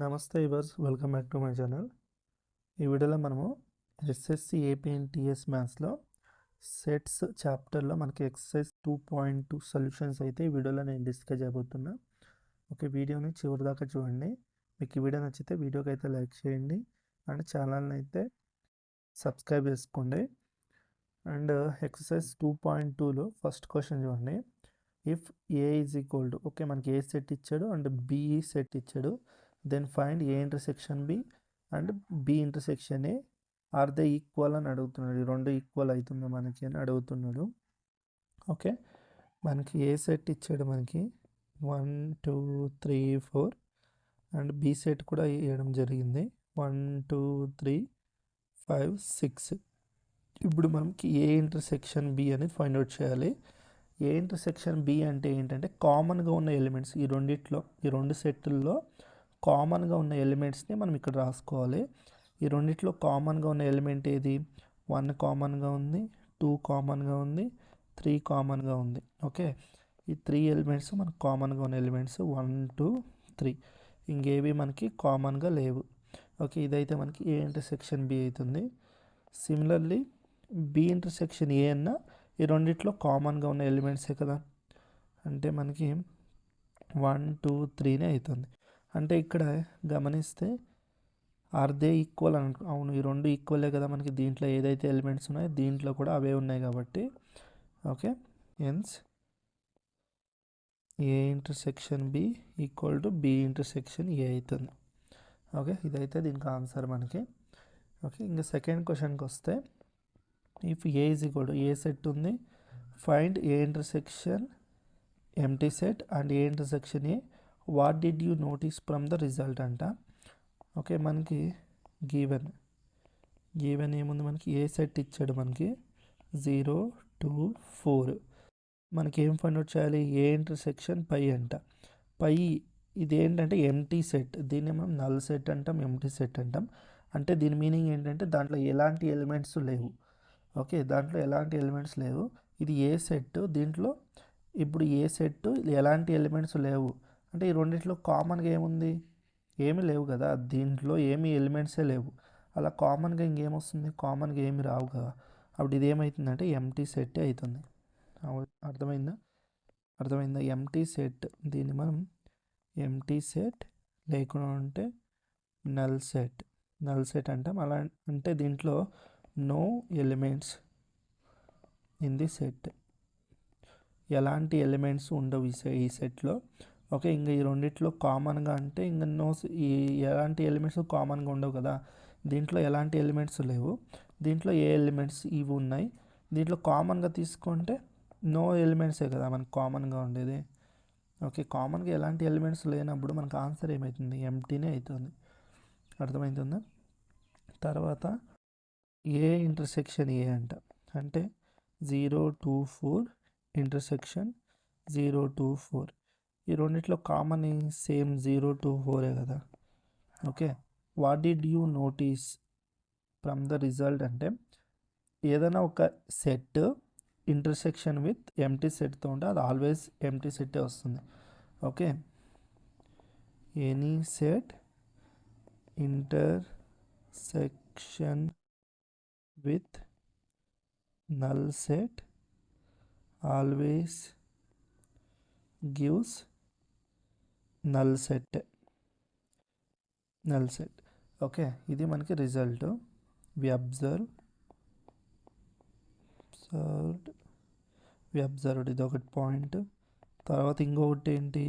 నమస్తే viewers welcome back to my channel. ఈ వీడియోలో మనము ఎస్ఎస్సి ఏపీఎన్టీఎస్ మ్యాథ్స్లో సెట్స్ చాప్టర్లో మనకి exercise two point two solutions అయితే ఈ వీడియోలో నేను డిస్కస్ చేయబోతున్నా. ఓకే వీడియోని చివరి దాకా చూడండి. మీకు ఈ వీడియో నచ్చితే వీడియోకి అయితే లైక్ చేయండి అండ్ ఛానల్ని అయితే సబ్స్క్రైబ్ చేసుకోండి. అండ్ ఎక్సర్సైజ్ టూ పాయింట్ టూలో ఫస్ట్ క్వశ్చన్ చూడండి. If A is equal to okay మనకి ఏ సెట్ ఇచ్చాడు అండ్ బి సెట్ ఇచ్చాడు. Then find A intersection B and B intersection A are they equal అని అడుగుతున్నాడు. ఈ రెండు ఈక్వల్ అవుతుందా మనకి అని అడుగుతున్నాడు. ఓకే మనకి ఏ సెట్ ఇచ్చాడు మనకి. One two three four and B set కూడా ఇవ్వడం జరిగింది. One two three five six ఇప్పుడు మనకి ఏ ఇంటర్సెక్షన్ బి అనేది ఫైండ్ అవుట్ చేయాలి. ఏ ఇంటర్సెక్షన్ బి అంటే ఏంటంటే కామన్గా ఉన్న ఎలిమెంట్స్ ఈ రెండిట్లో ఈ రెండు సెట్టుల్లో కామన్గా ఉన్న ఎలిమెంట్స్ని మనం ఇక్కడ రాసుకోవాలి. ఈ రెండిట్లో కామన్గా ఉన్న ఎలిమెంట్ ఏది? వన్ కామన్గా ఉంది టూ కామన్గా ఉంది త్రీ కామన్గా ఉంది. ఓకే? ఈ త్రీ ఎలిమెంట్స్ మనకు కామన్గా ఉన్న ఎలిమెంట్స్ వన్ టూ త్రీ. ఇంకేవి మనకి కామన్గా లేవు. ఓకే? ఇదైతే మనకి ఏ ఇంటర్సెక్షన్ బి అవుతుంది. సిమిలర్లీ బి ఇంటర్సెక్షన్ ఏ అన్న ఈ రెండిట్లో కామన్గా ఉన్న ఎలిమెంట్సే కదా. అంటే మనకి వన్ టూ త్రీనే అవుతుంది. అంటే ఇక్కడ గమనిస్తే ఆర్ దే ఈక్వల్ అను అవును ఈ రెండు ఈక్వలే కదా మనకి దీంట్లో ఏదైతే ఎలిమెంట్స్ ఉన్నాయో దీంట్లో కూడా అవే ఉన్నాయి కాబట్టి okay? Hence A intersection B equal to B intersection A అవుతుంది. ఓకే? ఇదైతే దీనికి ఆన్సర్ మనకి. ఓకే? ఇంకా సెకండ్ క్వశ్చన్కి వస్తే if A is equal to A set ఉంది find A intersection empty set and A intersection A what did you notice from the result అంట? Okay మనకి గీవెన్. గీవెన్ ఏముంది మనకి? ఏ సెట్ ఇచ్చాడు మనకి? Zero two four. మనకి ఏం find out చేయాలి? A intersection? పై అంట. పై ఇది ఏంటంటే ఎంటీ సెట్. దీన్ని మనం నల్ సెట్ అంటాం ఎంటీ సెట్ అంటాం. అంటే దీని మీనింగ్ ఏంటంటే దాంట్లో ఎలాంటి ఎలిమెంట్స్ లేవు. ఓకే దాంట్లో ఎలాంటి ఎలిమెంట్స్ లేవు. ఇది ఏ సెట్? దీంట్లో ఇప్పుడు ఏ సెట్? ఎలాంటి ఎలిమెంట్స్ లేవు. అంటే ఈ రెండిట్లో కామన్గా ఏముంది? ఏమీ లేవు కదా. దీంట్లో ఏమీ ఎలిమెంట్సే లేవు. అలా కామన్గా ఇంకేమొస్తుంది? కామన్గా ఏమి రావు కదా. అప్పుడు ఇది ఏమవుతుందంటే ఎంటీ సెట్ అవుతుంది అర్థమైందా? అర్థమైందా? ఎంటీ సెట్ దీన్ని మనం ఎంటీ సెట్ లేకుండా ఉంటే నల్ సెట్ నల్ సెట్ అంటాం. అలా అంటే దీంట్లో no elements in the set ఎలాంటి ఎలిమెంట్స్ ఉండవు ఈ సె ఈ సెట్లో ఓకే ఇంకా ఈ రెండిట్లో కామన్గా అంటే ఇంకా నో ఈ ఎలాంటి ఎలిమెంట్స్ కామన్గా ఉండవు కదా. దీంట్లో ఎలాంటి ఎలిమెంట్స్ లేవు. దీంట్లో ఏ ఎలిమెంట్స్ ఇవి ఉన్నాయి. దీంట్లో కామన్గా తీసుకుంటే నో ఎలిమెంట్సే కదా మనకు కామన్గా ఉండేది. ఓకే కామన్గా ఎలాంటి ఎలిమెంట్స్ లేనప్పుడు మనకు ఆన్సర్ ఏమవుతుంది ఎంటీనే అవుతుంది అర్థమవుతుందా తర్వాత ఏ ఇంటర్సెక్షన్ ఏ అంట. అంటే zero two four intersection zero two four. ఈ రెండిట్లో కామన్ సేమ్ జీరో టూ ఫోరే కదా. Okay. What did you notice from the result అంటే ఏదైనా ఒక సెట్ ఇంటర్సెక్షన్ విత్ ఎంటీ సెట్తో ఉంటే అది ఆల్వేస్ ఎంటీ సెట్టే వస్తుంది. Okay. Any set intersection with null set always gives null set null set okay ఇది మనకి result we observe observed we observed ఇది ఒకటి పాయింట్ తర్వాత ఇంకొకటి ఏంటి?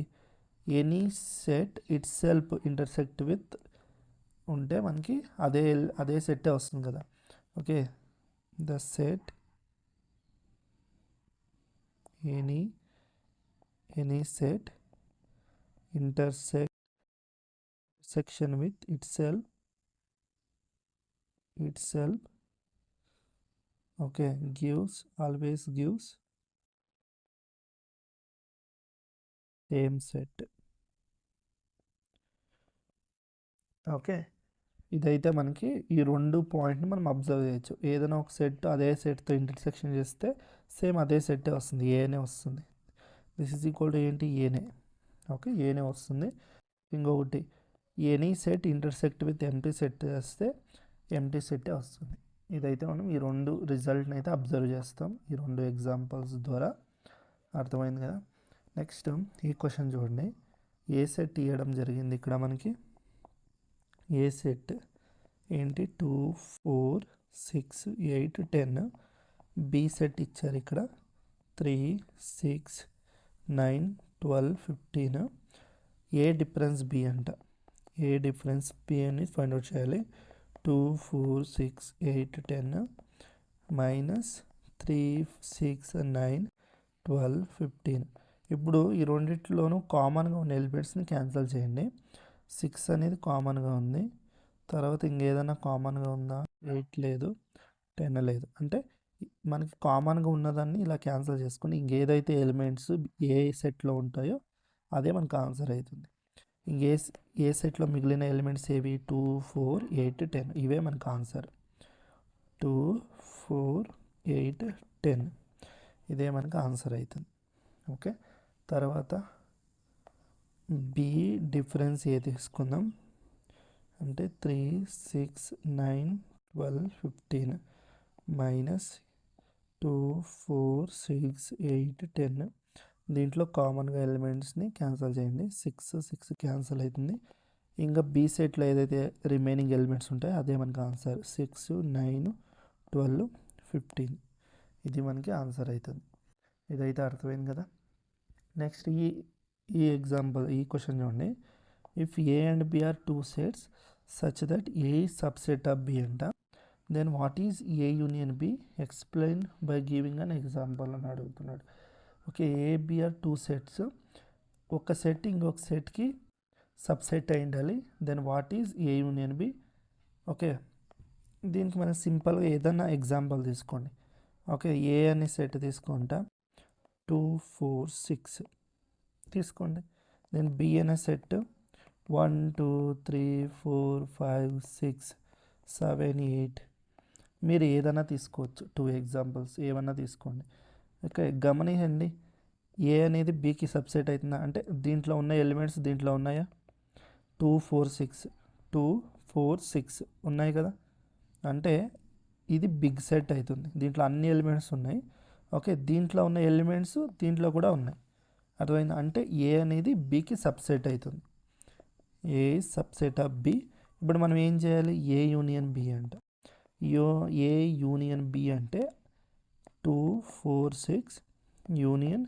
Any set itself intersect with ఉంటే మనకి అదే అదే సెట్టే వస్తుంది కదా. Okay the set any any set intersect section with itself itself okay gives always gives same set. Okay ఇదైతే మనకి ఈ రెండు పాయింట్ని మనం అబ్జర్వ్ చేయొచ్చు. ఏదైనా ఒక సెట్ అదే సెట్తో ఇంటర్సెక్షన్ చేస్తే సేమ్ అదే సెట్టే వస్తుంది ఏనే వస్తుంది. దిస్ ఈజ్ ఈక్వల్ టు ఏంటి? ఏనే ఓకే ఏనే వస్తుంది? ఇంకొకటి any set intersect with empty set చేస్తే ఎంటీ సెట్టే వస్తుంది. ఇదైతే మనం ఈ రెండు రిజల్ట్ని అయితే అబ్జర్వ్ చేస్తాం ఈ రెండు ఎగ్జాంపుల్స్ ద్వారా. అర్థమైంది కదా? నెక్స్ట్ ఈ క్వశ్చన్ చూడండి. ఏ సెట్ ఇవ్వడం జరిగింది ఇక్కడ మనకి? A set? ఏంటి? Two four six eight ten. B set ఇచ్చారు ఇక్కడ. Three six nine twelve fifteen A difference B అంట. ఏ డిఫరెన్స్ బి అని ఫైండ్ అవుట్ చేయాలి. Two four six eight ten minus three six nine twelve fifteen. ఇప్పుడు ఈ రెండిట్లోనూ కామన్గా ఉన్న ఎలిమెంట్స్ని క్యాన్సిల్ చేయండి. సిక్స్ అనేది కామన్గా ఉంది. తర్వాత ఇంకేదైనా కామన్గా ఉందా? ఎయిట్ లేదు. టెన్ లేదు. అంటే మనకి కామన్గా ఉన్నదాన్ని ఇలా క్యాన్సిల్ చేసుకుని ఇంకేదైతే ఎలిమెంట్స్ ఏ సెట్లో ఉంటాయో అదే మనకు ఆన్సర్ అవుతుంది ఇంకే ఏ సెట్లో మిగిలిన ఎలిమెంట్స్ ఏవి? టూ ఫోర్ ఎయిట్ టెన్ ఇవే మనకు answer. Two four eight ten ఇదే మనకు ఆన్సర్ అవుతుంది ఓకే? తర్వాత బి డిఫరెన్స్ ఏ తీసుకుందాం? అంటే three six nine twelve fifteen minus two four six eight ten. దీంట్లో కామన్గా ఎలిమెంట్స్ని క్యాన్సిల్ చేయండి. సిక్స్ సిక్స్ క్యాన్సిల్ అవుతుంది ఇంకా బీ సెట్లో ఏదైతే రిమైనింగ్ ఎలిమెంట్స్ ఉంటాయో అదే మనకి answer. Six nine twelve fifteen. ఇది మనకి ఆన్సర్ అవుతుంది ఇదైతే అర్థమైంది కదా? నెక్స్ట్ ఈ ఈ ఎగ్జాంపుల్ ఈ క్వశ్చన్ చూడండి. If A and B are two sets such that A subset of B అంట. Then what is A union B explain by giving an example అని అడుగుతున్నాడు. Okay A are two sets ఒక set ఇంకొక సెట్కి subset అయి ఉండాలి then what is A union B okay దీనికి మనం సింపుల్గా ఏదైనా ఎగ్జాంపుల్ తీసుకోండి. ఓకే ఏ అనే సెట్ తీసుకుంటా. టూ ఫోర్ సిక్స్ తీసుకోండి. దెన్ బి అనే set one two three four five six seven eight మీరు ఏదైనా తీసుకోవచ్చు. టూ ఎగ్జాంపుల్స్ ఏమన్నా తీసుకోండి. ఓకే గమనించండి ఏ అనేది బీకి సబ్సెట్ అవుతుందా అంటే దీంట్లో ఉన్న ఎలిమెంట్స్ దీంట్లో ఉన్నాయా? Two four six two four six ఉన్నాయి కదా? అంటే ఇది బిగ్ సెట్ అవుతుంది. దీంట్లో అన్ని ఎలిమెంట్స్ ఉన్నాయి. ఓకే దీంట్లో ఉన్న ఎలిమెంట్స్ దీంట్లో కూడా ఉన్నాయి. అర్థమైంది? అంటే ఏ అనేది బికి సబ్సెట్ అవుతుంది. ఏ సబ్సెట్ ఆఫ్ బి ఇప్పుడు మనం ఏం చేయాలి? ఏ యూనియన్ బి అంట. యో ఏ యూనియన్ బి అంటే two four six union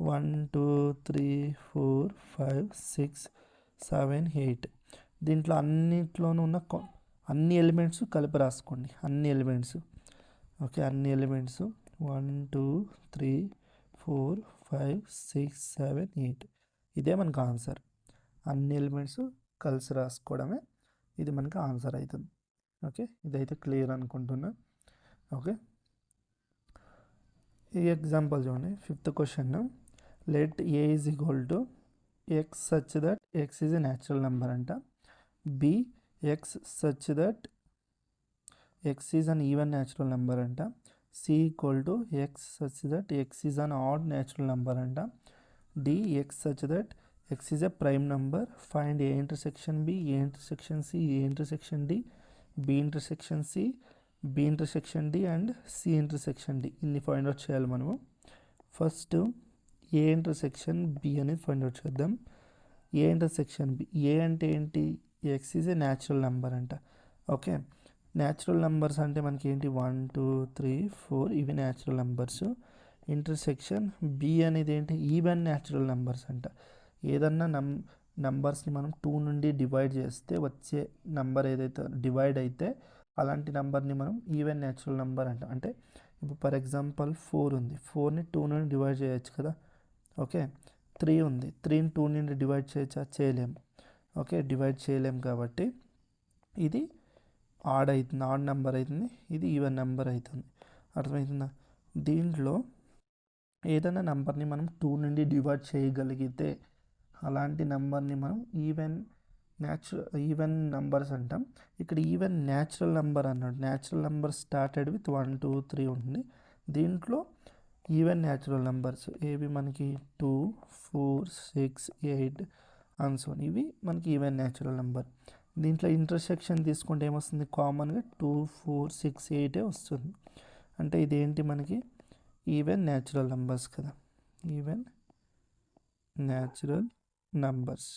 one two three four five six seven eight. దీంట్లో అన్నిట్లోనూ ఉన్న కొ- అన్ని ఎలిమెంట్స్ కలిపి రాసుకోండి. అన్ని ఎలిమెంట్స్. ఓకే అన్ని elements. One two three four five six seven eight. ఇదే మనకు ఆన్సర్. అన్ని ఎలిమెంట్స్ కలిసి రాసుకోవడమే ఇది మనకి ఆన్సర్ అవుతుంది ఓకే? ఇదైతే క్లియర్ అనుకుంటున్నా. ఓకే? ఈ ఎగ్జాంపుల్ చూడండి. Fifth question. Let A is equal to X such that X is a natural number అంట. B X such that X is an even natural number అంట. C equal to X such that X is an odd natural number అంట. D X such that X is a prime number. Find A intersection B A intersection C A intersection D. B intersection C B intersection D and C intersection D ఇన్ని find out చేయాలి మనము. First A intersection B అనేది find out చేద్దాం. A intersection B A అంటే ఏంటి? X is a natural number అంట. Okay natural numbers అంటే మనకి ఏంటి? వన్ టూ త్రీ ఫోర్ ఇవి న్యాచురల్ నెంబర్స్ ఇంటర్సెక్షన్ బి అనేది ఏంటి? ఈవెన్ న్యాచురల్ నెంబర్స్ అంట. ఏదన్నా నం నెంబర్స్ని మనం టూ నుండి డివైడ్ చేస్తే వచ్చే నెంబర్ ఏదైతే డివైడ్ అయితే అలాంటి నెంబర్ని మనం ఈవెన్ న్యాచురల్ నెంబర్ అంటాం అంటే ఇప్పుడు ఫర్ ఎగ్జాంపుల్ ఫోర్ ఉంది. ఫోర్ని టూ నుండి డివైడ్ చేయొచ్చు కదా? ఓకే. త్రీ ఉంది. త్రీని టూ నుండి డివైడ్ చేయొచ్చా చేయలేము. ఓకే. డివైడ్ చేయలేము కాబట్టి ఇది ఆడ్ అవుతుంది ఆడ్ నెంబర్ అవుతుంది ఇది ఈవెన్ నెంబర్ అవుతుంది అర్థమవుతుందా? దీంట్లో ఏదైనా నెంబర్ని మనం టూ నుండి డివైడ్ చేయగలిగితే అలాంటి నెంబర్ని మనం ఈవెన్ న్యాచురల్ ఈవెన్ నెంబర్స్ అంటాం. ఇక్కడ ఈవెన్ న్యాచురల్ నెంబర్ అన్నాడు. Natural number started with one two three ఉంటుంది. దీంట్లో ఈవెన్ న్యాచురల్ నెంబర్స్ ఏవి మనకి? Two four six eight and so on ఇవి మనకి ఈవెన్ న్యాచురల్ నెంబర్. దీంట్లో ఇంటర్సెక్షన్ తీసుకుంటే ఏమొస్తుంది? కామన్గా టూ ఫోర్ సిక్స్ ఎయిటే వస్తుంది. అంటే ఇదేంటి మనకి? ఈవెన్ న్యాచురల్ నెంబర్స్ కదా. Even natural numbers.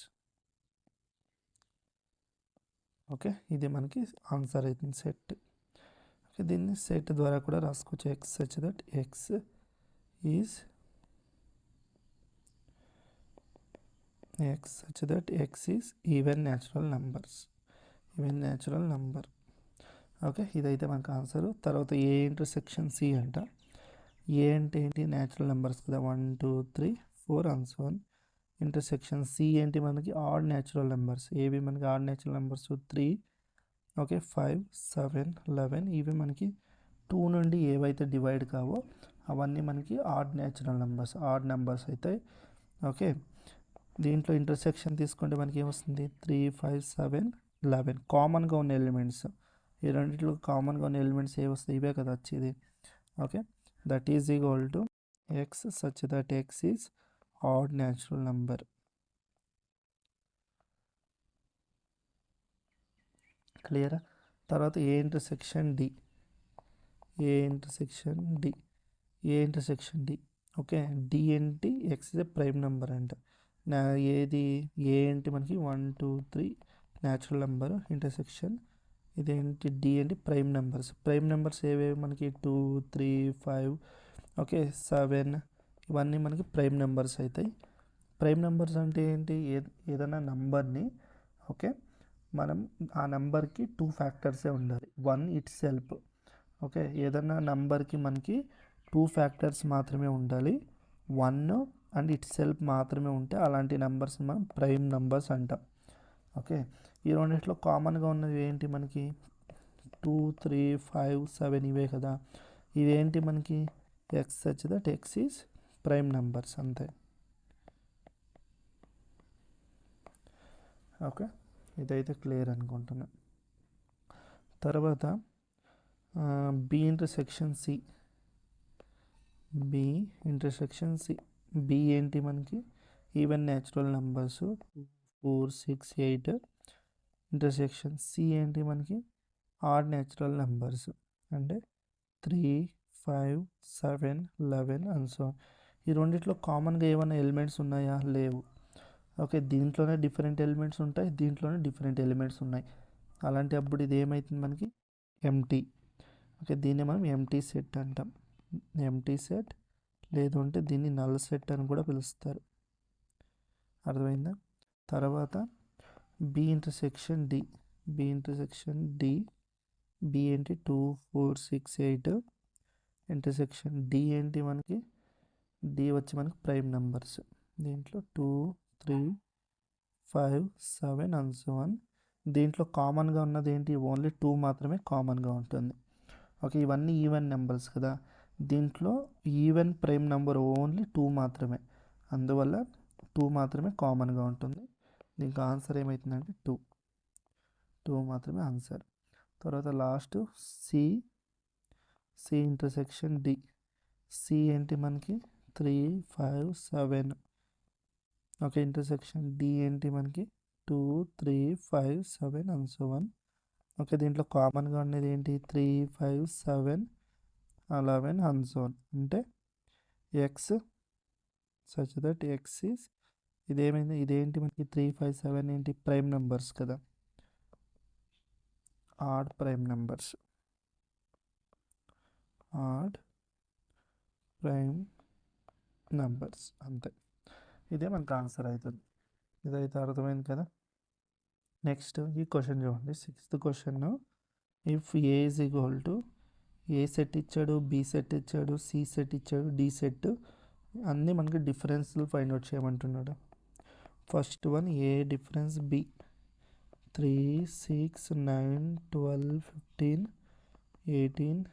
ఓకే ఇది మనకి ఆన్సర్ అవుతుంది సెట్. ఓకే దీన్ని సెట్ ద్వారా కూడా రాసుకోవచ్చు. X such that x is x such that x is even natural numbers even natural number okay ఇదైతే మనకు ఆన్సర్. తర్వాత ఏ ఇంటర్సెక్షన్ సి అంట? ఏ అంటే ఏంటి? న్యాచురల్ నెంబర్స్ కదా. One two three four and one intersection C ఏంటి మనకి? Odd natural numbers. ఏవి మనకి? Odd natural numbers three okay five seven eleven. ఇవి మనకి టూ నుండి ఏవైతే డివైడ్ కావో అవన్నీ మనకి odd natural numbers. Odd numbers అయితే ఓకే. దీంట్లో ఇంటర్సెక్షన్ తీసుకుంటే మనకి ఏమొస్తుంది? Three five seven eleven. కామన్గా ఉన్న ఎలిమెంట్స్. ఈ రెండింటిలో కామన్గా ఉన్న ఎలిమెంట్స్ ఏ వస్తాయి? ఇవే కదా వచ్చేది. Okay. That is equal to x such that x is odd natural number క్లియరా తర్వాత A intersection D A intersection D A intersection D okay D ఏంటి? X is a prime number అంట. నా ఏది? ఏ ఏంటి మనకి? One two three natural number intersection ఇదేంటి? D ఏంటి? ప్రైమ్ నెంబర్స్ ప్రైమ్ నెంబర్స్ ఏవేవి మనకి? Two three five okay seven ఇవన్నీ మనకి ప్రైమ్ నెంబర్స్ అవుతాయి ప్రైమ్ నెంబర్స్ అంటే ఏంటి? ఏ ఏదైనా నంబర్ని ఓకే? మనం ఆ నెంబర్కి టూ ఫ్యాక్టర్సే ఉండాలి. One itself okay? ఏదైనా నంబర్కి మనకి టూ ఫ్యాక్టర్స్ మాత్రమే ఉండాలి. వన్ అండ్ ఇట్ సెల్ఫ్ మాత్రమే ఉంటే అలాంటి నెంబర్స్ మనం ప్రైమ్ నెంబర్స్ అంటాం. ఓకే? ఈ రెండిట్లో కామన్గా ఉన్నది ఏంటి మనకి? టూ త్రీ ఫైవ్ సెవెన్ ఇవే కదా. ఇవేంటి మనకి? X such that x is prime numbers అంతే. ఓకే ఇదైతే క్లియర్ అనుకుంటున్నా. తర్వాత B intersection C B intersection C B ఏంటి మనకి? Even natural numbers four six eight intersection C ఏంటి మనకి? ఆడ్ న్యాచురల్ నెంబర్స్ అంటే three five seven eleven and so ఈ రెండిట్లో కామన్గా ఏమైనా ఎలిమెంట్స్ ఉన్నాయా? లేవు. ఓకే దీంట్లోనే డిఫరెంట్ ఎలిమెంట్స్ ఉంటాయి దీంట్లోనే డిఫరెంట్ ఎలిమెంట్స్ ఉన్నాయి. అలాంటి అప్పుడు ఇది ఏమవుతుంది మనకి? ఎంటీ ఓకే దీన్ని మనం ఎంటీ సెట్ అంటాం. ఎంటీ సెట్ లేదు అంటే దీన్ని నల్ సెట్ అని కూడా పిలుస్తారు. అర్థమైందా? తర్వాత B intersection D B intersection D B ఏంటి? Two four six eight intersection D ఏంటి మనకి? డి వచ్చి మనకు ప్రైమ్ నెంబర్స్. దీంట్లో two three five seven and seven దీంట్లో కామన్గా ఉన్నది ఏంటి? ఓన్లీ టూ మాత్రమే కామన్గా ఉంటుంది. ఓకే ఇవన్నీ ఈవెన్ నెంబర్స్ కదా. దీంట్లో even prime number only two మాత్రమే. అందువల్ల టూ మాత్రమే కామన్గా ఉంటుంది. దీనికి ఆన్సర్ ఏమవుతుందంటే టూ టూ మాత్రమే ఆన్సర్ తర్వాత last C C intersection D C ఏంటి మనకి? Three five seven okay intersection D ఏంటి మనకి two three five seven and so on okay దీంట్లో కామన్గా ఉండేది ఏంటి? Three five seven eleven and so on అంటే x such that x is ఇదేమైంది? ఇదేంటి మనకి? త్రీ ఫైవ్ సెవెన్ ఏంటి? ప్రైమ్ నెంబర్స్ కదా. Odd prime numbers odd prime numbers అంతే. ఇదే మనకు ఆన్సర్ అవుతుంది ఇదైతే అర్థమైంది కదా? నెక్స్ట్ ఈ క్వశ్చన్ చూడండి. Sixth question if A is equal to A set ఇచ్చాడు బి సెట్ ఇచ్చాడు సి సెట్ ఇచ్చాడు డి సెట్ అన్నీ మనకి డిఫరెన్స్లు ఫైండ్ అవుట్ చేయమంటున్నాడు. First one A difference B three six nine twelve fifteen eighteen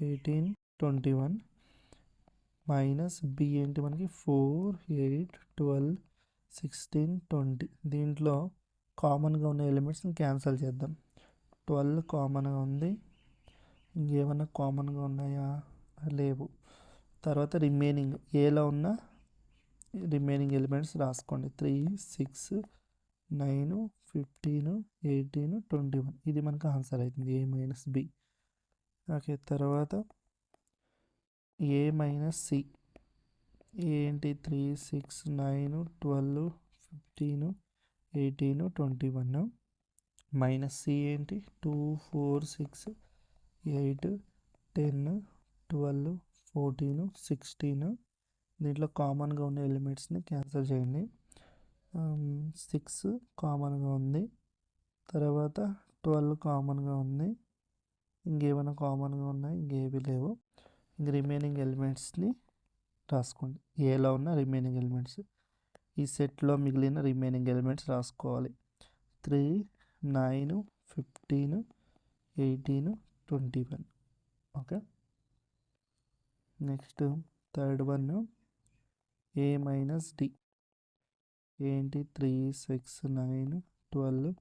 eighteen twenty one. Minus B ఏంటి మనకి four eight twelve sixteen twenty దీంట్లో కామన్గా ఉన్న ఎలిమెంట్స్ని క్యాన్సిల్ చేద్దాం. ట్వెల్వ్ కామన్గా ఉంది. ఇంకేమన్నా కామన్గా ఉన్నాయా? లేవు. తర్వాత రిమైనింగ్ ఏలో ఉన్న రిమైనింగ్ ఎలిమెంట్స్ రాసుకోండి. Three six nine fifteen eighteen twenty one ఇది మనకు ఆన్సర్ అవుతుంది. ఏ మైనస్ బి ఓకే తర్వాత ఏ మైనస్ సి. ఏంటి? Three six nine twelve fifteen eighteen twenty one minus C ఏంటి? Two four six eight ten twelve fourteen sixteen. దీంట్లో కామన్గా ఉన్న ఎలిమెంట్స్ని cancel చేయండి. సిక్స్ కామన్గా ఉంది. తర్వాత ట్వెల్వ్ కామన్గా ఉంది. ఇంకేమైనా కామన్గా ఉన్నాయి? ఇంకేవి లేవు. రిమైనింగ్ ఎలిమెంట్స్ని రాసుకోండి. ఏలో ఉన్న రిమైనింగ్ ఎలిమెంట్స్ ఈ సెట్లో మిగిలిన రిమైనింగ్ ఎలిమెంట్స్ రాసుకోవాలి. Three nine fifteen eighteen twenty one okay? Next third one A minus D ఏంటి? Three six nine twelve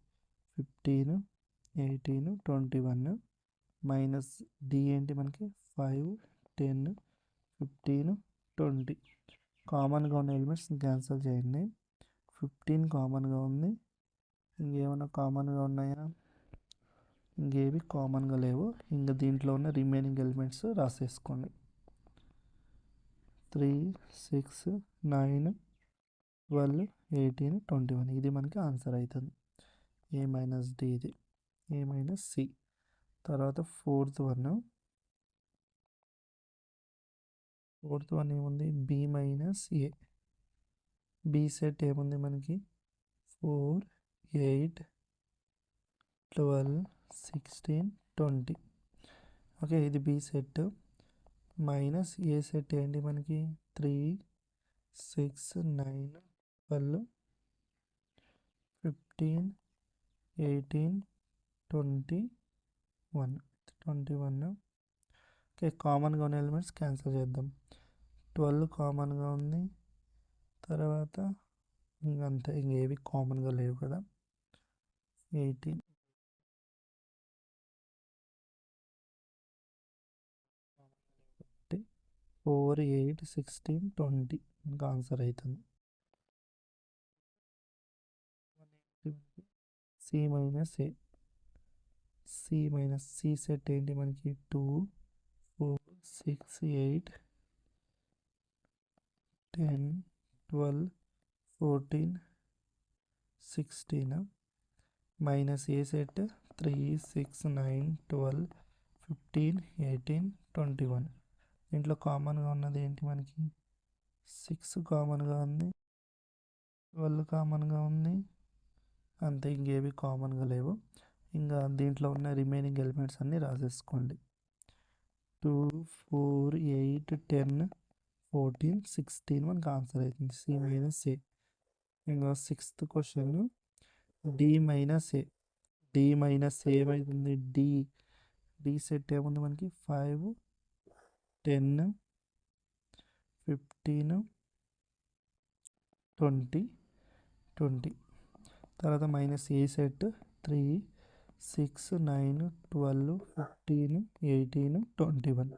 fifteen eighteen twenty one minus D ఏంటి మనకి? ఫైవ్ టెన్ ఫిఫ్టీన్ ట్వంటీ కామన్గా ఉన్న elements cancel చేయండి. Fifteen కామన్గా ఉంది. ఇంకేమైనా కామన్గా ఉన్నాయా? ఇంకేవి కామన్గా లేవు. ఇంకా దీంట్లో ఉన్న remaining elements రాసేసుకోండి. Three six nine twelve eighteen twenty one ఇది మనకి ఆన్సర్ అవుతుంది ఏ మైనస్ డి ఇది. ఏ మైనస్ సి తర్వాత ఫోర్త్ వన్ ఫోర్త్ వన్ ఏముంది B minus A B set ఏముంది మనకి? Four eight twelve sixteen twenty okay ఇది B set minus A set ఏంటి మనకి? Three six nine twelve fifteen eighteen twenty one twenty one okay కామన్గా ఉన్న elements cancel చేద్దాం. Twelve కామన్గా ఉంది. తర్వాత ఇంకంతే ఇంకేవి కామన్గా లేవు కదా. Eighteen. Four eight sixteen twenty. ఇంకా ఆన్సర్ అవుతుంది C minus A. C minus C set ఏంటి మనకి? Two. Six eight ten twelve fourteen sixteen minus A set three six nine twelve fifteen eighteen twenty one దీంట్లో కామన్గా ఉన్నది ఏంటి మనకి? Six కామన్గా ఉంది. ట్వెల్వ్ కామన్గా ఉంది. అంతే ఇంకేవి కామన్గా లేవు. ఇంకా దీంట్లో ఉన్న రిమైనింగ్ ఎలిమెంట్స్ అన్నీ రాసేసుకోండి. Two four eight ten fourteen sixteen మనకు ఆన్సర్ అవుతుంది సి మైనస్ ఏ ఇంకా sixth question D minus A D minus ఏమవుతుంది డి డి సెట్ ఏముంది మనకి five ten fifteen twenty twenty తర్వాత minus A set three six nine twelve fifteen eighteen twenty one.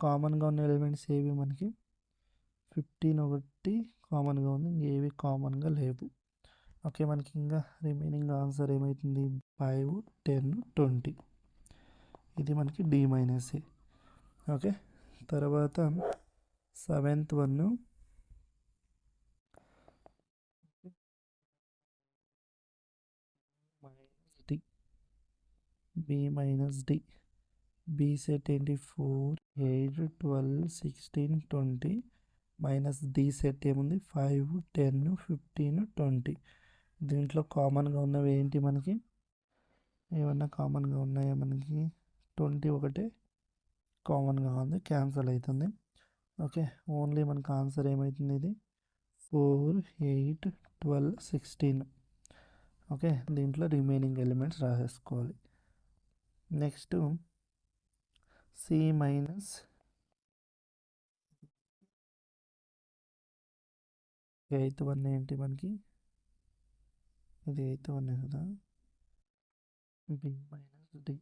కామన్గా ఉన్న elements ఏవి మనకి? ఫిఫ్టీన్ ఒకటి కామన్గా ఉంది ఏవి కామన్గా లేవు. ఓకే మనకి ఇంకా రిమైనింగ్ ఆన్సర్ ఏమవుతుంది ఫైవ్ టెన్ ట్వంటీ. ఇది మనకి డి మైనస్ ఏ. ఓకే తర్వాత seventh one minus D B minus D B set ఏంటి four eight twelve sixteen twenty minus D set ఏముంది? ఫైవ్ టెన్ ఫిఫ్టీన్ ట్వంటీ దీంట్లో కామన్గా ఉన్నవి ఏంటి మనకి? ఏమన్నా కామన్గా ఉన్నాయా మనకి? ట్వంటీ ఒకటే కామన్గా ఉంది క్యాన్సల్ అవుతుంది ఓకే ఓన్లీ మనకు ఆన్సర్ ఏమవుతుంది ఇది? Four eight twelve sixteen okay దీంట్లో remaining elements రాసేసుకోవాలి. Next C minus eighth one ఏంటి మనకి? ఇది ఎయిత్ వన్ కదా? బి మైనస్ డి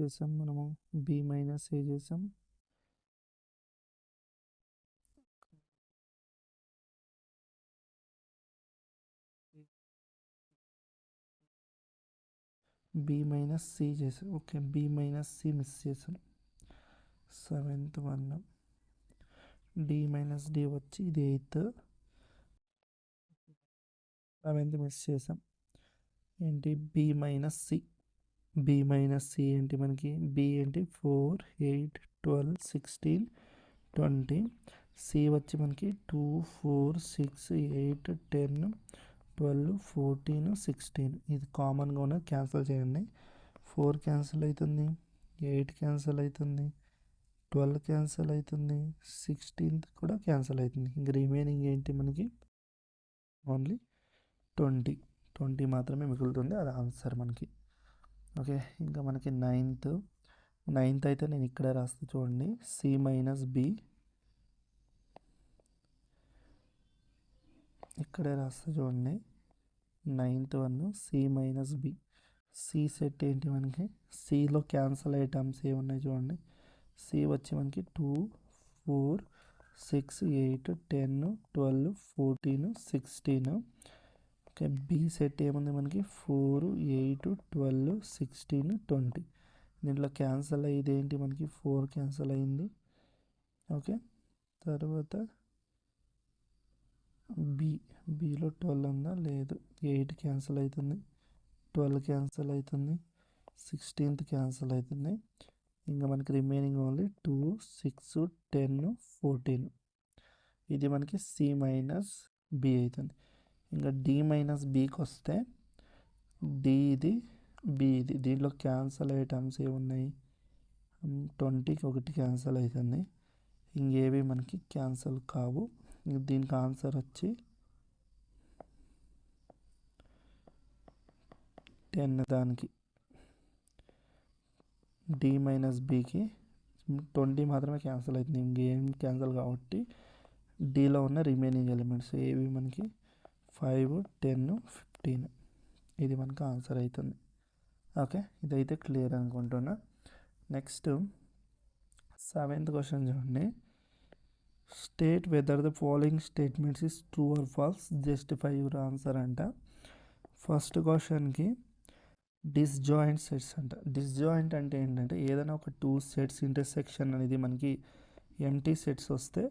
చేసాం మనము? బి మైనస్ ఏ చేసాం. బి మైనస్ సి చేసాం okay B minus C miss చేసాం seventh one D minus D వచ్చి ఇది ఎయిత్ సెవెంత్ మిస్ చేసాం ఏంటి? B minus C B minus C ఏంటి మనకి? బి ఏంటి? Four eight twelve sixteen twenty C వచ్చి మనకి two four six eight ten twelve fourteen sixteen. ఇది కామన్గా ఉన్న క్యాన్సిల్ చేయండి. ఫోర్ క్యాన్సిల్ అవుతుంది ఎయిట్ క్యాన్సిల్ అవుతుంది ట్వెల్వ్ క్యాన్సిల్ అవుతుంది సిక్స్టీన్త్ కూడా క్యాన్సిల్ అవుతుంది ఇంక రిమైనింగ్ ఏంటి మనకి? ఓన్లీ ట్వంటీ ట్వంటీ మాత్రమే మిగులుతుంది. అది ఆన్సర్ మనకి. ఓకే ఇంకా మనకి నైన్త్ నైన్త్ అయితే నేను ఇక్కడే రాస్తా చూడండి. సి మైనస్ బి ఇక్కడే రాస్తా చూడండి. Ninth one C minus B C set ఏంటి మనకి? సిలో క్యాన్సల్ అయ్యే టర్మ్స్ ఏమున్నాయి చూడండి. సి వచ్చి మనకి two four six eight ten twelve fourteen sixteen okay B set ఏముంది మనకి? Four eight twelve sixteen twenty దీంట్లో క్యాన్సల్ అయ్యేది ఏంటి మనకి? ఫోర్ క్యాన్సల్ అయింది ఓకే తర్వాత బి బిలో ట్వెల్వ్ ఉందా? లేదు. ఎయిట్ క్యాన్సిల్ అవుతుంది ట్వెల్వ్ క్యాన్సిల్ అవుతుంది సిక్స్టీన్త్ క్యాన్సిల్ అవుతుంది ఇంకా మనకి remaining only two six ten fourteen. ఇది మనకి సి మైనస్ బి అవుతుంది ఇంకా డి మైనస్ బీకి వస్తే డి ఇది బి ఇది. దీంట్లో క్యాన్సల్ అయ్యే టర్మ్స్ ఏమున్నాయి? ట్వంటీకి ఒకటి క్యాన్సల్ అవుతుంది ఇంకేవి మనకి క్యాన్సల్ కావు. దీనికి ఆన్సర్ వచ్చి టెన్ దానికి. డి మైనస్ బికి ట్వంటీ మాత్రమే క్యాన్సిల్ అవుతుంది. ఇంకేం క్యాన్సిల్ కాబట్టి డిలో ఉన్న రిమైనింగ్ ఎలిమెంట్స్ ఏవి మనకి? Five ten fifteen. ఇది మనకు ఆన్సర్ అవుతుంది. ఓకే ఇదైతే క్లియర్ అనుకుంటున్నా. నెక్స్ట్ సెవెంత్ క్వశ్చన్ చూడండి. State whether the following statements is true or false justify your answer అంట ఫస్ట్ క్వశ్చన్కి డిస్జాయింట్ సెట్స్ అంట డిస్జాయింట్ అంటే ఏంటంటే ఏదైనా ఒక టూ సెట్స్ ఇంటర్సెక్షన్ అనేది మనకి ఎంటీ సెట్స్ వస్తే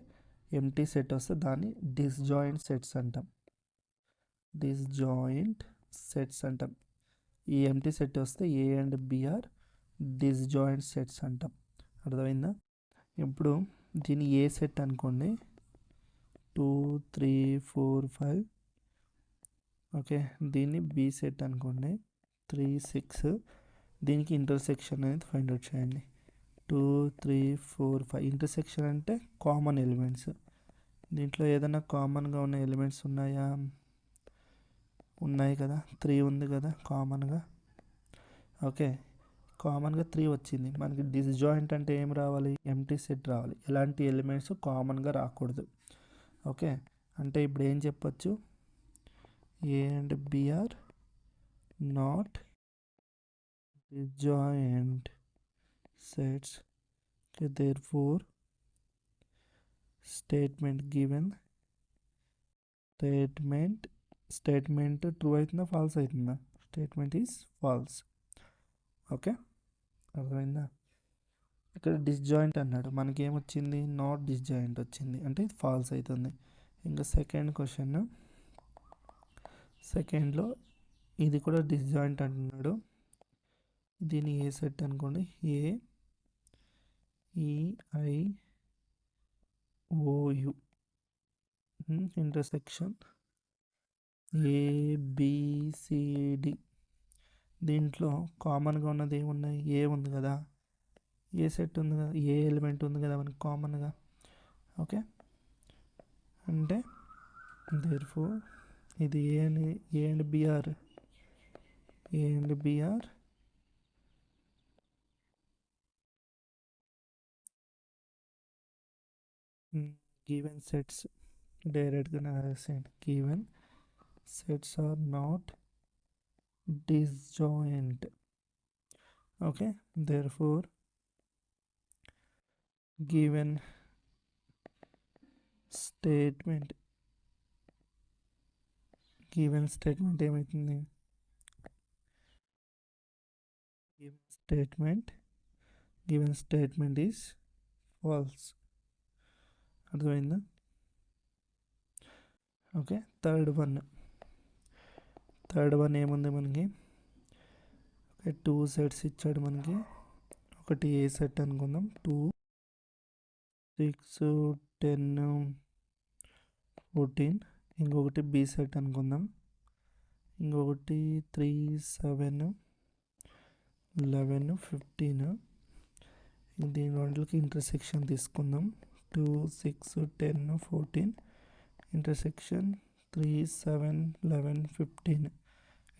ఎంటీ సెట్ వస్తే దాన్ని డిస్జాయింట్ సెట్స్ అంటాం. డిస్జాయింట్ సెట్స్ అంటాం. ఈ ఎంటీ సెట్ వస్తే A and B are disjoint sets అంటాం. అర్థమైందా? ఇప్పుడు దీన్ని ఏ సెట్ అనుకోండి. Two three four five. Okay దీన్ని బి సెట్ అనుకోండి. Three six. దీనికి ఇంటర్సెక్షన్ అనేది ఫైండ్ అవుట్ చేయండి. Two three four five. Intersection అంటే కామన్ ఎలిమెంట్స్. దీంట్లో ఏదైనా కామన్గా ఉన్న ఎలిమెంట్స్ ఉన్నాయా? ఉన్నాయి కదా. త్రీ ఉంది కదా కామన్గా. ఓకే కామన్గా త్రీ వచ్చింది. మనకి డిస్జాయింట్ అంటే ఏం రావాలి? ఎంటీ సెట్ రావాలి. ఎలాంటి ఎలిమెంట్స్ కామన్గా రాకూడదు. ఓకే? అంటే ఇప్పుడు ఏం చెప్పచ్చు? A and B are not disjoint sets. Therefore statement given statement statement true అవుతుందా? ఫాల్స్ అవుతుందా? Statement is false okay? అర్థమైందా? ఇక్కడ డిస్జాయింట్ అన్నాడు. మనకి ఏమొచ్చింది నాట్ డిస్జాయింట్ వచ్చింది. అంటే ఇది ఫాల్స్ అవుతుంది ఇంకా సెకండ్ క్వశ్చన్ సెకండ్లో ఇది కూడా డిస్జాయింట్ అంటున్నాడు. దీన్ని ఏ సెట్ అనుకోండి? A E I O U intersection A B C D దీంట్లో కామన్గా ఉన్నది ఏమున్నాయి? ఏ ఉంది కదా? ఏ సెట్ ఉంది కదా? ఏ ఎలిమెంట్ ఉంది కదా మనకి కామన్గా ఓకే? అంటే దేర్ఫో ఇది ఏ అని A and B are A and B are given sets. డైరెక్ట్గా రాసేయండి. Given sets are not disjoint. Okay therefore given statement given statement given statement given statement is false. Okay third one. Third one ఏముంది మనకి? Okay two sets ఇచ్చాడు మనకి. ఒకటి A set అనుకుందాం. Two six ten fourteen. ఇంకొకటి B set అనుకుందాం. ఇంకొకటి three seven eleven fifteen. దీని రెండుకి ఇంటర్సెక్షన్ తీసుకుందాం. Two six ten fourteen. Intersection three seven eleven fifteen.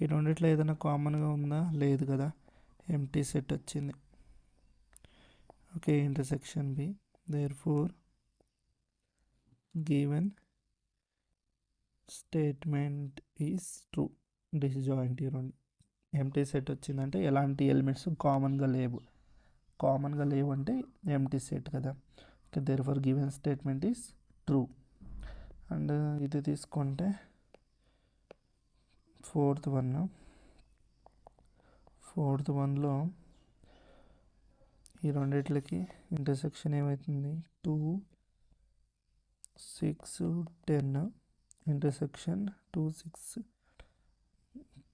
ఈ రెండిట్లో ఏదైనా కామన్గా ఉందా? లేదు కదా. ఎంటీ సెట్ వచ్చింది. Okay intersection B. Therefore given statement is true disjoint ఈ రెండు. ఎంటీ సెట్ వచ్చిందంటే ఎలాంటి ఎలిమెంట్స్ కామన్గా లేవు. కామన్గా లేవు అంటే ఎంటీ సెట్ కదా. Okay therefore given statement is true and ఇది తీసుకుంటే ఫోర్త్ వన్. ఫోర్త్ వన్లో ఈ రెండిట్లకి ఇంటర్సెక్షన్ ఏమవుతుంది two six ten. Intersection two six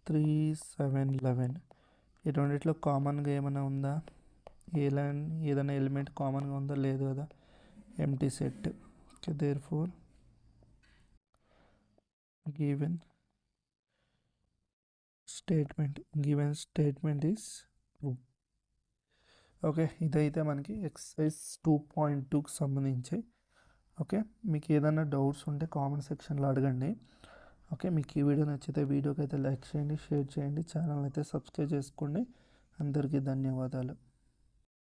three seven eleven. ఈ రెండిట్లో కామన్గా ఏమైనా ఉందా? ఎలా ఏదైనా ఎలిమెంట్ కామన్గా ఉందా? లేదు కదా. Empty set. Okay therefore. Given. Statement given statement is true okay ఇదైతే మనకి ఎక్సర్సైజ్ టూ పాయింట్ టూకి సంబంధించి. ఓకే మీకు ఏదైనా డౌట్స్ ఉంటే కామెంట్ సెక్షన్లో అడగండి. ఓకే మీకు ఈ వీడియో నచ్చితే వీడియోకి అయితే లైక్ చేయండి షేర్ చేయండి ఛానల్ అయితే సబ్స్క్రైబ్ చేసుకోండి. అందరికీ ధన్యవాదాలు.